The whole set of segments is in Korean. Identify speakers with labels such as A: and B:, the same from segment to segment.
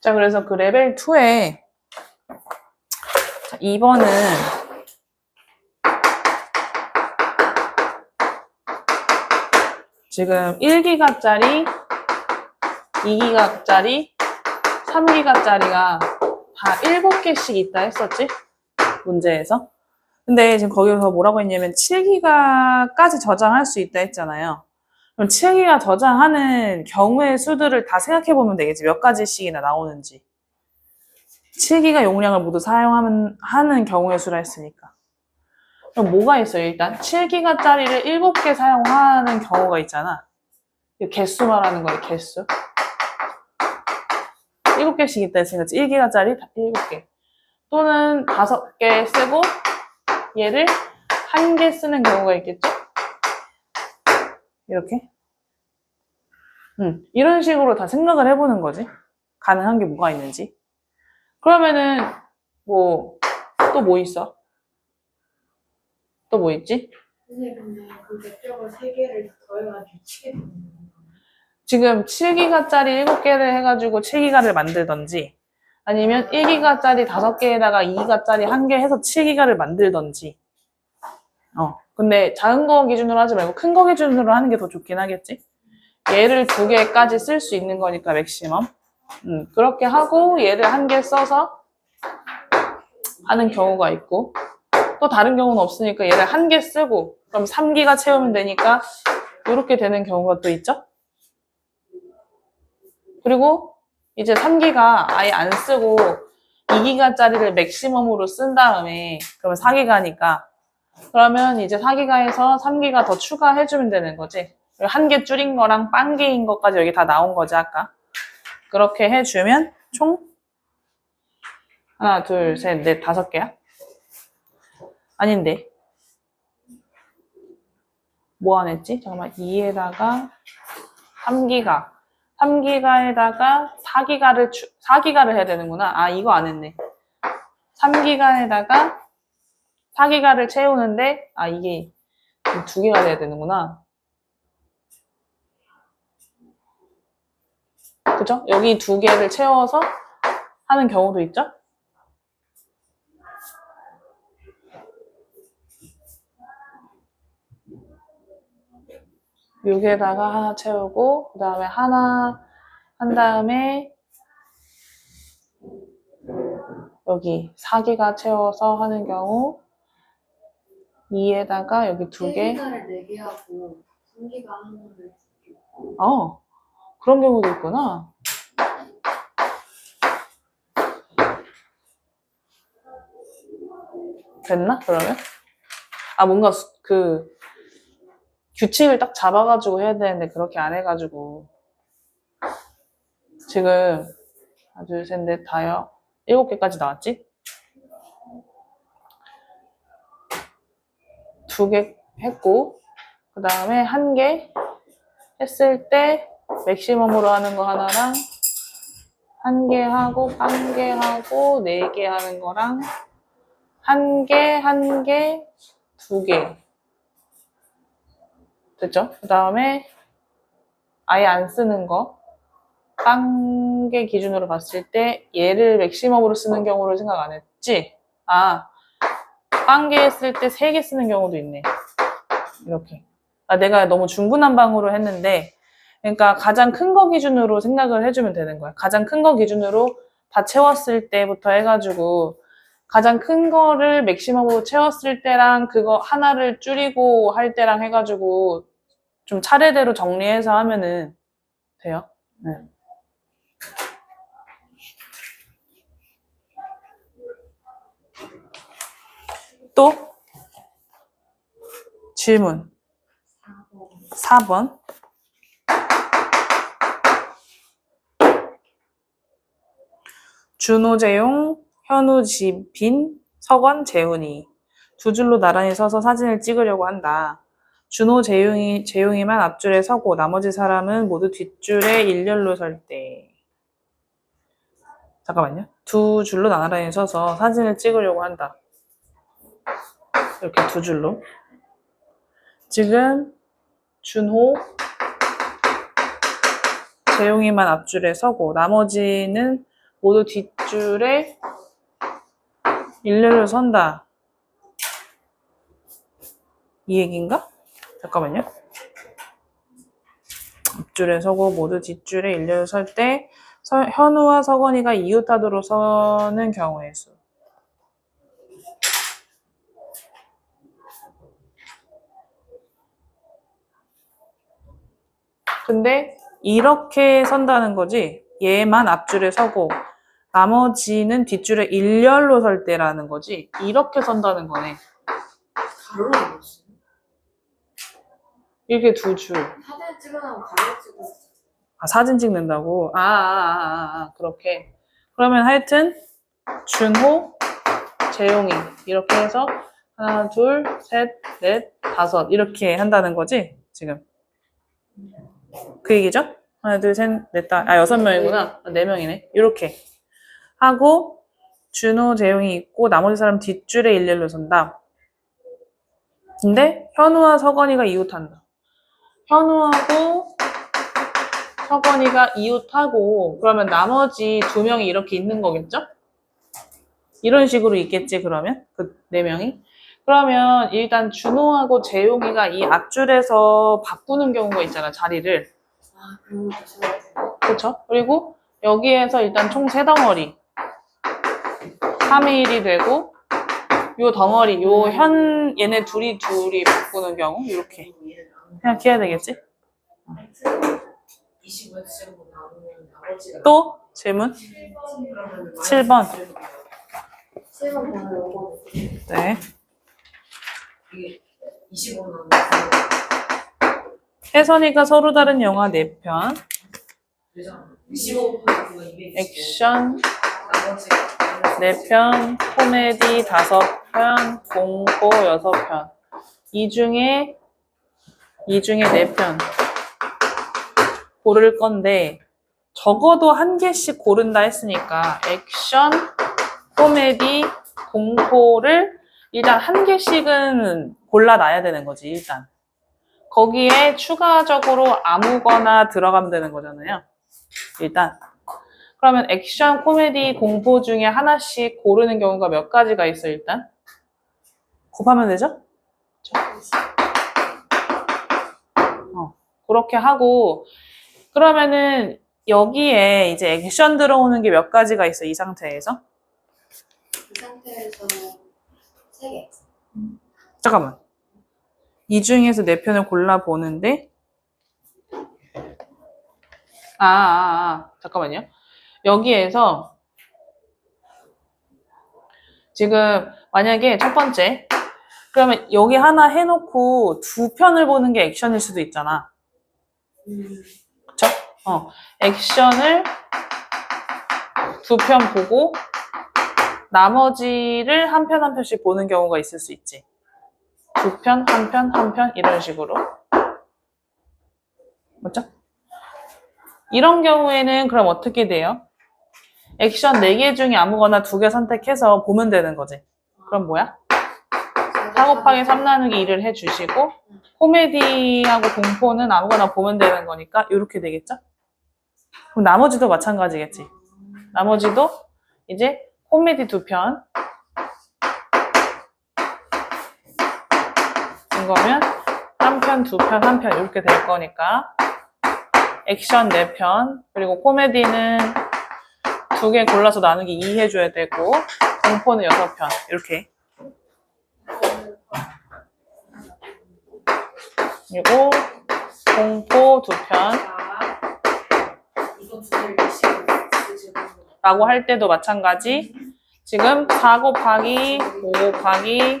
A: 자, 그래서 그 레벨 2에 2번은 지금 1기가짜리, 2기가짜리, 3기가짜리가 다 7개씩 있다 했었지? 문제에서. 근데 지금 거기서 뭐라고 했냐면 7기가까지 저장할 수 있다 했잖아요. 그럼 7기가 저장하는 경우의 수들을 다 생각해 보면 되겠지. 몇 가지씩이나 나오는지. 7기가 용량을 모두 사용하는 하는 경우의 수라 했으니까. 그럼 뭐가 있어요, 일단? 7기가짜리를 7개 사용하는 경우가 있잖아. 이 개수 말하는 거예요, 개수. 7개씩 있다 했으니까 1기가짜리 7개. 또는 5개 쓰고 얘를 한개 쓰는 경우가 있겠죠? 이렇게. 음, 이런 식으로 다 생각을 해보는 거지. 가능한 게 뭐가 있는지. 그러면은, 뭐, 또 뭐 있어? 또 뭐 있지?
B: 선생님 그 넷벽을 세 개를 더해가지고 치게 되는 거예요.
A: 지금 7기가짜리 7개를 해가지고 7기가를 만들던지, 아니면 1기가짜리 5개에다가 2기가짜리 1개 해서 7기가를 만들던지. 어. 근데 작은 거 기준으로 하지 말고 큰 거 기준으로 하는 게 더 좋긴 하겠지? 얘를 두 개까지 쓸 수 있는 거니까 맥시멈. 음, 그렇게 하고 얘를 한 개 써서 하는 경우가 있고 또 다른 경우는 없으니까 얘를 한 개 쓰고 그럼 3기가 채우면 되니까 이렇게 되는 경우가 또 있죠? 그리고 이제 3기가 아예 안 쓰고 2기가짜리를 맥시멈으로 쓴 다음에 그러면 4기가니까 그러면 이제 4기가에서 3기가 더 추가해주면 되는 거지. 한 개 줄인 거랑 빵개인 것까지 여기 다 나온 거지, 아까. 그렇게 해주면 총 하나, 둘, 셋, 넷, 다섯 개야? 아닌데. 뭐 안 했지? 잠깐만. 2에다가 3기가. 3기가에다가 4기가를, 4기가를 해야 되는구나. 아, 이거 안 했네. 3기가에다가 4기가를 채우는데, 아, 이게 두 개가 돼야 되는구나. 그죠? 여기 두 개를 채워서 하는 경우도 있죠? 여기에다가 하나 채우고, 그 다음에 하나 한 다음에 여기 4개가 채워서 하는 경우 2에다가 여기 두 개.
B: 1기가를 4개 하고 3기가 하나를
A: 어, 그런 경우도 있구나. 됐나? 그러면? 아, 뭔가 수- 그 규칙을 딱 잡아가지고 해야 되는데 그렇게 안 해가지고 지금 하나, 둘, 셋, 넷, 다여 일곱 개까지 나왔지? 두 개 했고 그 다음에 한 개 했을 때 맥시멈으로 하는 거 하나랑 한 개 하고 한 개 하고 네 개 하는 거랑 한 개, 한 개, 두 개. 됐죠? 그 다음에 아예 안 쓰는 거. 빵개 기준으로 봤을 때 얘를 맥시멈으로 쓰는 경우를 생각 안 했지? 아, 빵개 했을 때세 개 쓰는 경우도 있네. 이렇게. 아, 내가 너무 중구난방으로 했는데, 그러니까 가장 큰 거 기준으로 생각을 해주면 되는 거야. 가장 큰 거 기준으로 다 채웠을 때부터 해가지고, 가장 큰 거를 맥시멈으로 채웠을 때랑 그거 하나를 줄이고 할 때랑 해가지고, 좀 차례대로 정리해서 하면은 돼요. 네. 또 질문 4번 준호, 재용, 현우, 지빈, 석원, 재훈이 두 줄로 나란히 서서 사진을 찍으려고 한다. 준호, 재용이, 재용이만 앞줄에 서고 나머지 사람은 모두 뒷줄에 일렬로 설 때. 잠깐만요. 두 줄로 나란히 서서 사진을 찍으려고 한다. 이렇게 두 줄로. 지금 준호, 재용이만 앞줄에 서고 나머지는 모두 뒷줄에 일렬로 선다. 이 얘기인가? 잠깐만요. 앞줄에 서고 모두 뒷줄에 일렬로 설 때 현우와 서건이가 이웃하도록 서는 경우의 수. 근데 이렇게 선다는 거지. 얘만 앞줄에 서고 나머지는 뒷줄에 일렬로 설 때라는 거지. 이렇게 선다는 거네.
B: 가로로 넣었어.
A: 이렇게 두 줄.
B: 사진 찍어놓으면 가로 찍어.
A: 아, 사진 찍는다고? 아, 아, 아, 아, 아, 그렇게. 그러면 하여튼, 준호, 재용이. 이렇게 해서, 하나, 둘, 셋, 넷, 다섯. 이렇게 한다는 거지? 지금. 그 얘기죠? 하나, 둘, 셋, 넷, 다, 아, 여섯 명이구나. 아, 네 명이네. 이렇게. 하고, 준호, 재용이 있고, 나머지 사람 뒷줄에 일렬로 선다. 근데, 현우와 서건이가 이웃한다. 현우하고 서건이가 이웃하고 그러면 나머지 두 명이 이렇게 있는 거겠죠? 이런 식으로 있겠지 그러면 그 네 명이 그러면 일단 준호하고 재용이가 이 앞줄에서 바꾸는 경우가 있잖아 자리를
B: 아, 그런 거 다시 해야 돼.
A: 그렇죠? 그리고 여기에서 일단 총 세 덩어리 3의 1이 되고 요 덩어리 요 현 얘네 둘이 둘이 바꾸는 경우 이렇게 생각해야 되겠지?
B: 25에서 뭐 나오면 나머지가
A: 또 질문? 7번.
B: 7번 번호 요거
A: 네.
B: 이게 25 나오면
A: 혜선이가 서로 다른 영화 4편,
B: 되잖아. 25 그거 220.
A: 액션
B: 나머지가
A: 4편, 코미디 5편, 공포 6편. 이 중에, 이 중에 4편 고를 건데, 적어도 한 개씩 고른다 했으니까, 액션, 코미디, 공포를 일단 한 개씩은 골라놔야 되는 거지, 일단. 거기에 추가적으로 아무거나 들어가면 되는 거잖아요. 일단. 그러면 액션, 코미디, 공포 중에 하나씩 고르는 경우가 몇 가지가 있어, 일단? 곱하면 되죠? 어, 그렇게 하고, 그러면은 여기에 이제 액션 들어오는 게 몇 가지가 있어, 이 상태에서?
B: 이 상태에서 3개.
A: 잠깐만. 이 중에서 네 편을 골라보는데, 아, 아, 아, 잠깐만요. 여기에서 지금 만약에 첫 번째, 그러면 여기 하나 해놓고 두 편을 보는 게 액션일 수도 있잖아.
B: 음.
A: 그쵸? 어, 액션을 두 편 보고 나머지를 한 편 한 편씩 보는 경우가 있을 수 있지. 두 편, 한 편, 한 편 이런 식으로. 맞죠? 이런 경우에는 그럼 어떻게 돼요? 액션 4개 중에 아무거나 두 개 선택해서 보면 되는 거지. 그럼 뭐야? 4 곱하기 3 나누기 2를 해주시고 코미디하고 공포는 아무거나 보면 되는 거니까 이렇게 되겠죠? 그럼 나머지도 마찬가지겠지. 나머지도 이제 코미디 두 편. 이거면 한 편, 두 편, 한 편 이렇게 될 거니까 액션 네 편, 그리고 코미디는 두 개 골라서 나누기 2 해줘야 되고 공포는 여섯 편 이렇게 그리고 공포 두 편.
B: 지금
A: 라고 할 때도 마찬가지. 지금 4 곱하기 5 곱하기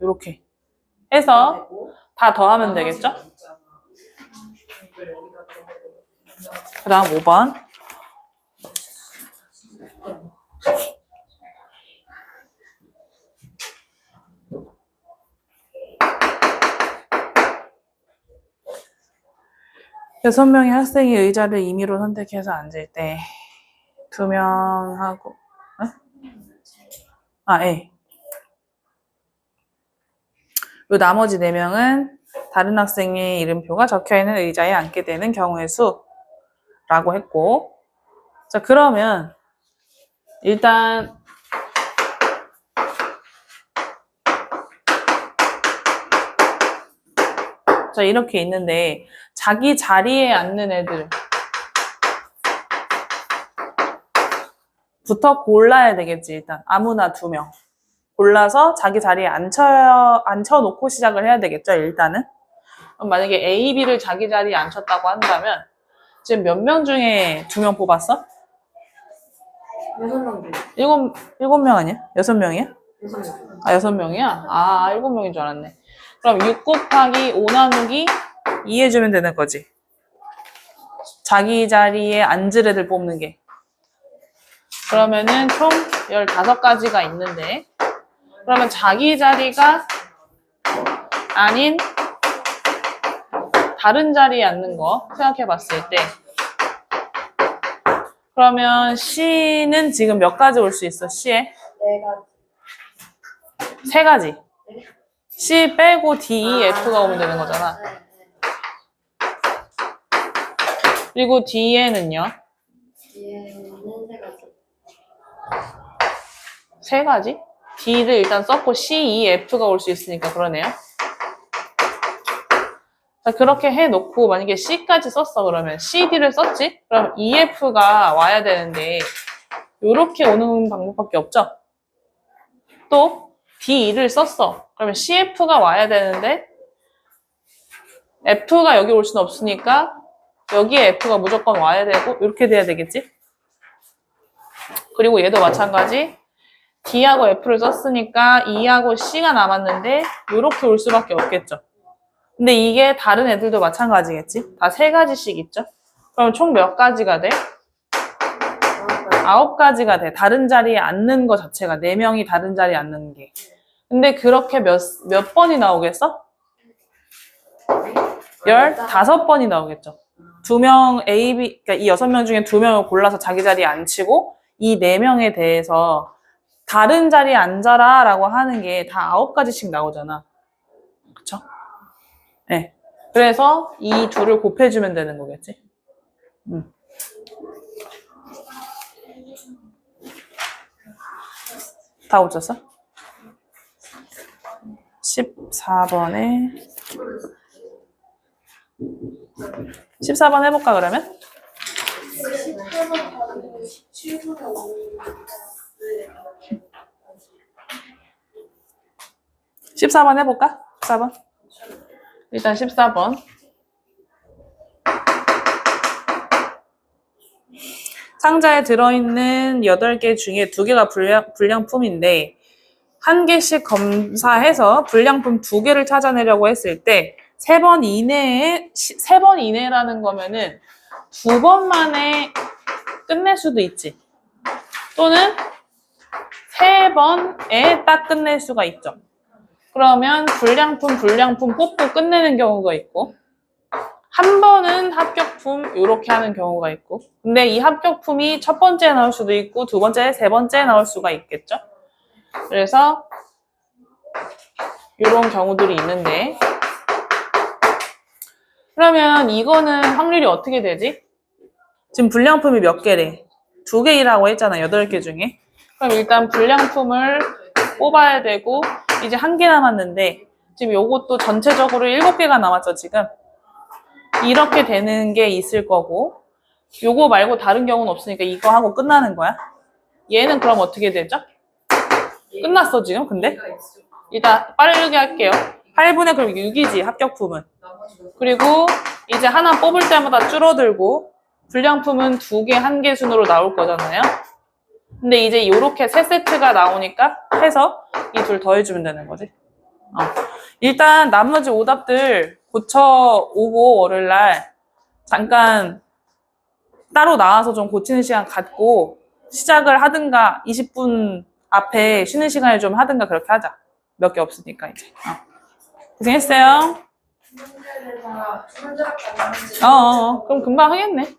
A: 이렇게 해서 다 더하면 되겠죠? 그 다음 5번. 여섯 명의 학생이 의자를 임의로 선택해서 앉을 때, 두 명하고, 에? 아, 예. 요 나머지 네 명은 다른 학생의 이름표가 적혀 있는 의자에 앉게 되는 경우의 수라고 했고, 자, 그러면 일단 자, 이렇게 있는데 자기 자리에 앉는 애들 부터 골라야 되겠지, 일단. 아무나 두 명. 골라서 자기 자리에 앉혀, 앉혀놓고 시작을 해야 되겠죠, 일단은. 그럼 만약에 A, B를 자기 자리에 앉혔다고 한다면, 지금 몇 명 중에 두 명 뽑았어?
B: 여섯 명 돼.
A: 일곱, 일곱 명 아니야? 여섯 명이야?
B: 여섯 명.
A: 아, 여섯 명이야? 아, 일곱 명인 줄 알았네. 그럼 6 곱하기 5 나누기 2 해주면 되는 거지. 자기 자리에 앉을 애들 뽑는 게. 그러면은 총 15가지가 있는데, 그러면 자기 자리가 아닌 다른 자리에 앉는 거 생각해 봤을 때, 그러면 C는 지금 몇 가지 올 수 있어, C에?
B: 내가
A: 세 가지. C 빼고 D, E, F가 오면 되는 거잖아.
B: 네, 네.
A: 그리고 D에는요? 세 가지? D를 일단 썼고 C, E, F가 올 수 있으니까 그러네요. 자, 그렇게 해놓고 만약에 C까지 썼어 그러면 C, D를 썼지? 그럼 E, F가 와야 되는데 이렇게 오는 방법밖에 없죠? 또 D, E를 썼어. 그러면 C, F가 와야 되는데 F가 여기 올 수는 없으니까 여기에 F가 무조건 와야 되고 이렇게 돼야 되겠지? 그리고 얘도 마찬가지. D하고 F를 썼으니까 E하고 C가 남았는데 이렇게 올 수밖에 없겠죠. 근데 이게 다른 애들도 마찬가지겠지? 다 세 가지씩 있죠? 그럼 총 몇 가지가 돼? 아홉 가지가 돼. 다른 자리에 앉는 거 자체가 네 명이 다른 자리에 앉는 게. 근데 그렇게 몇, 몇 번이 나오겠어? 열 다섯 번이 나오겠죠. 두 명 A, B, 그러니까 이 여섯 명 중에 두 명을 골라서 자기 자리에 앉히고 이 네 명에 대해서 다른 자리에 앉아라 라고 하는 게 다 아홉 가지씩 나오잖아. 그쵸? 네. 그래서 이 둘을 곱해주면 되는 거겠지. 음. 다 고쳤어? 14번에 14번 해볼까 그러면? 14번 해볼까? 14번. 일단 14번. 상자에 들어있는 8개 중에 2개가 불량, 불량품인데, 한 개씩 검사해서 불량품 2개를 찾아내려고 했을 때, 3번 이내에, 3번 이내라는 거면은 두 번 만에 끝낼 수도 있지. 또는 세 번에 딱 끝낼 수가 있죠. 그러면 불량품, 불량품 뽑고 끝내는 경우가 있고, 한 번은 합격품 이렇게 하는 경우가 있고, 근데 이 합격품이 첫 번째에 나올 수도 있고, 두 번째, 세 번째에 나올 수가 있겠죠. 그래서 이런 경우들이 있는데, 그러면 이거는 확률이 어떻게 되지? 지금 불량품이 몇 개래? 두 개라고 했잖아, 여덟 개 중에. 그럼 일단 불량품을 뽑아야 되고, 이제 한 개 남았는데, 지금 요것도 전체적으로 일곱 개가 남았죠, 지금. 이렇게 되는 게 있을 거고, 요거 말고 다른 경우는 없으니까 이거 하고 끝나는 거야. 얘는 그럼 어떻게 되죠? 끝났어, 지금, 근데? 일단 빠르게 할게요. 8분의 그럼 6이지, 합격품은. 그리고 이제 하나 뽑을 때마다 줄어들고, 불량품은 두 개, 한 개 순으로 나올 거잖아요. 근데 이제 이렇게 세 세트가 나오니까 해서 이 둘 더해주면 되는 거지. 어. 일단 나머지 오답들 고쳐오고 월요일날 잠깐 따로 나와서 좀 고치는 시간 갖고 시작을 하든가 20분 앞에 쉬는 시간을 좀 하든가 그렇게 하자. 몇 개 없으니까 이제. 어. 고생했어요. 어, 어, 어. 그럼 금방 하겠네.